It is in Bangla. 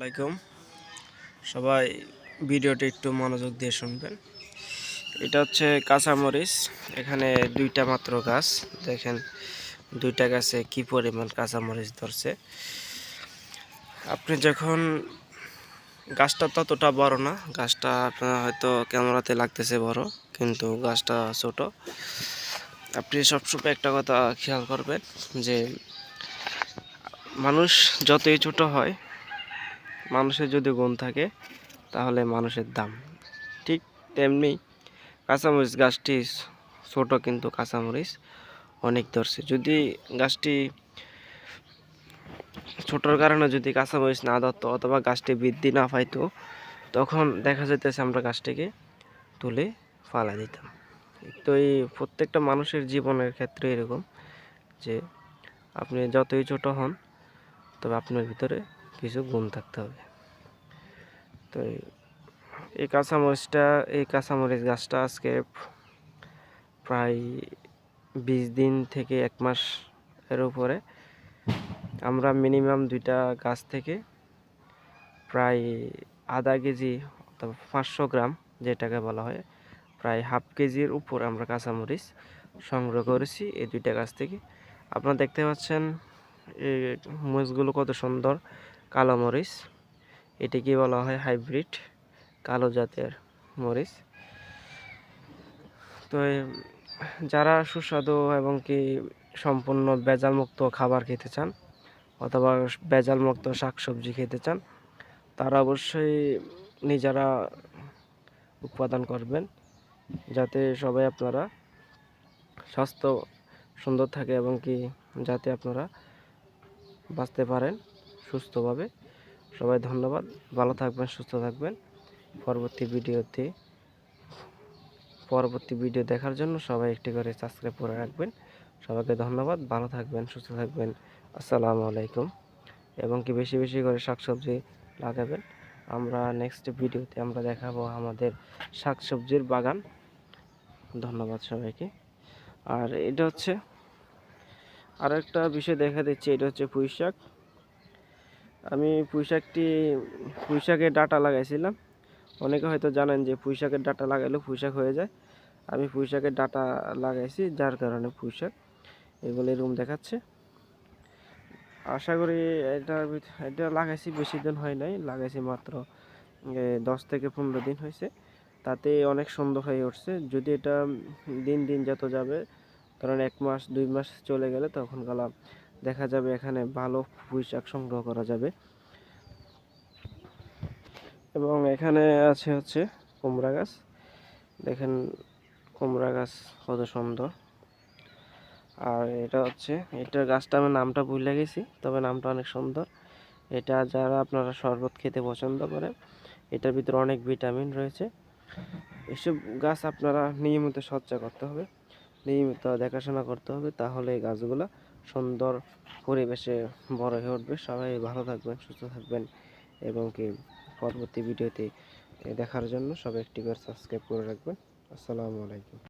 আলাইকুম। সবাই ভিডিওটি একটু মনোযোগ দিয়ে শুনবেন। এটা হচ্ছে কাঁচামরিচ। এখানে দুইটা মাত্র গাছ। দেখেন, দুইটা গাছে কি পরিমাণ কাঁচামরিচ ধরছে। আপনি যখন গাছটা ততটা বড় না, গাছটা আপনার হয়তো ক্যামেরাতে লাগতেছে বড়, কিন্তু গাছটা ছোট। আপনি সবসময় একটা কথা খেয়াল করবেন যে, মানুষ যতই ছোট হয় মানুষের যদি গুণ থাকে, তাহলে মানুষের দাম। ঠিক তেমনি কাঁচামরিচ গাছটি ছোট কিন্তু কাঁচামরিচ অনেক ধরছে। যদি গাছটি ছোটোর কারণে যদি কাঁচামরিচ না ধরতো অথবা গাছটি বৃদ্ধি না পাইতো, তখন দেখা যেতেছে আমরা গাছটিকে তুলে ফালা দিতাম। তো এই প্রত্যেকটা মানুষের জীবনের ক্ষেত্রে এরকম যে আপনি যতই ছোট হন, তবে আপনার ভিতরে কিছু গুণ থাকতে হবে। তো এই- কাঁচামরিচটা, এই কাঁচামরিচ গাছটা আজকে প্রায় বিশ দিন থেকে এক মাস এর উপরে আমরা মিনিমাম দুইটা গাছ থেকে প্রায় আধা কেজি অথবা পাঁচশো গ্রাম যেটাকে বলা হয়, প্রায় হাফ কেজির উপর আমরা কাঁচামরিচ সংগ্রহ করেছি এই দুইটা গাছ থেকে। আপনারা দেখতে পাচ্ছেন এই মরিচগুলো কত সুন্দর কালো মরিচ। এটিকে বলা হয় হাইব্রিড? কালো জাতের মরিচ। তো যারা সুস্বাদু এবং কি সম্পূর্ণ ভেজালমুক্ত খাবার খেতে চান অথবা ভেজালমুক্ত শাকসবজি খেতে চান, তারা অবশ্যই নিজেরা উৎপাদন করবেন যাতে সবাই আপনারা স্বাস্থ্য সুন্দর থাকে এবং কি যাতে আপনারা বাঁচতে পারেন সুস্থভাবে। সবাই ধন্যবাদ। ভালো থাকবেন, সুস্থ থাকবেন। পরবর্তী ভিডিওতে, পরবর্তী ভিডিও দেখার জন্য সবাই একটি করে সাবস্ক্রাইব করে রাখবেন। সবাইকে ধন্যবাদ, ভালো থাকবেন, সুস্থ থাকবেন। আসসালামু আলাইকুম। এবং কি বেশি বেশি করে শাকসবজি লাগাবেন, আমরা নেক্সট ভিডিওতে আমরা দেখাবো আমাদের শাকসবজির বাগান। ধন্যবাদ সবাইকে। আর এটা হচ্ছে আর একটা বিষয় দেখা দিচ্ছে, এটা হচ্ছে পুঁই শাক আমি পুঁই শাকটি পুঁই শাকের ডাটা লাগাইছিলাম। অনেকে হয়তো জানেন যে পুঁই শাকের ডাটা লাগাইলে পুঁই শাক হয়ে যায়। আমি পুঁই শাকের ডাটা লাগাইছি, যার কারণে পুঁই শাক এগুলো এরকম দেখাচ্ছে। আশা করি এটা এটা লাগাইছি, বেশি দিন হয় নাই। লাগাইছি মাত্র দশ থেকে পনেরো দিন হয়েছে। তাতে অনেক সুন্দর হয়ে উঠছে। যদি এটা দিন দিন যত যাবে কারণ এক মাস, দুই মাস চলে গেলে তখন গেলা দেখা যাবে এখানে ভালো পুঁই শাক সংগ্রহ করা যাবে। এবং এখানে আছে হচ্ছে কুমড়া গাছ। দেখেন কুমড়া গাছ কত সুন্দর। আর এটা হচ্ছে এটার গাছটা আমি নামটা ভুলে গেছি, তবে নামটা অনেক সুন্দর। এটা যারা আপনারা শরবত খেতে পছন্দ করেন, এটার ভিতরে অনেক ভিটামিন রয়েছে। এসব গাছ আপনারা নিয়মিত সজ্জা করতে হবে। নিয়মিত দেখাশোনা করতে হবে তাহলে এই গাছগুলো সুন্দর পরিবেশে বড় হয়ে উঠবে। সবাই ভালো থাকবেন, সুস্থ থাকবেন এবং কি পরবর্তী ভিডিওতে দেখার জন্য সবাই একটি করে সাবস্ক্রাইব করে রাখবেন। আসসালামু আলাইকুম।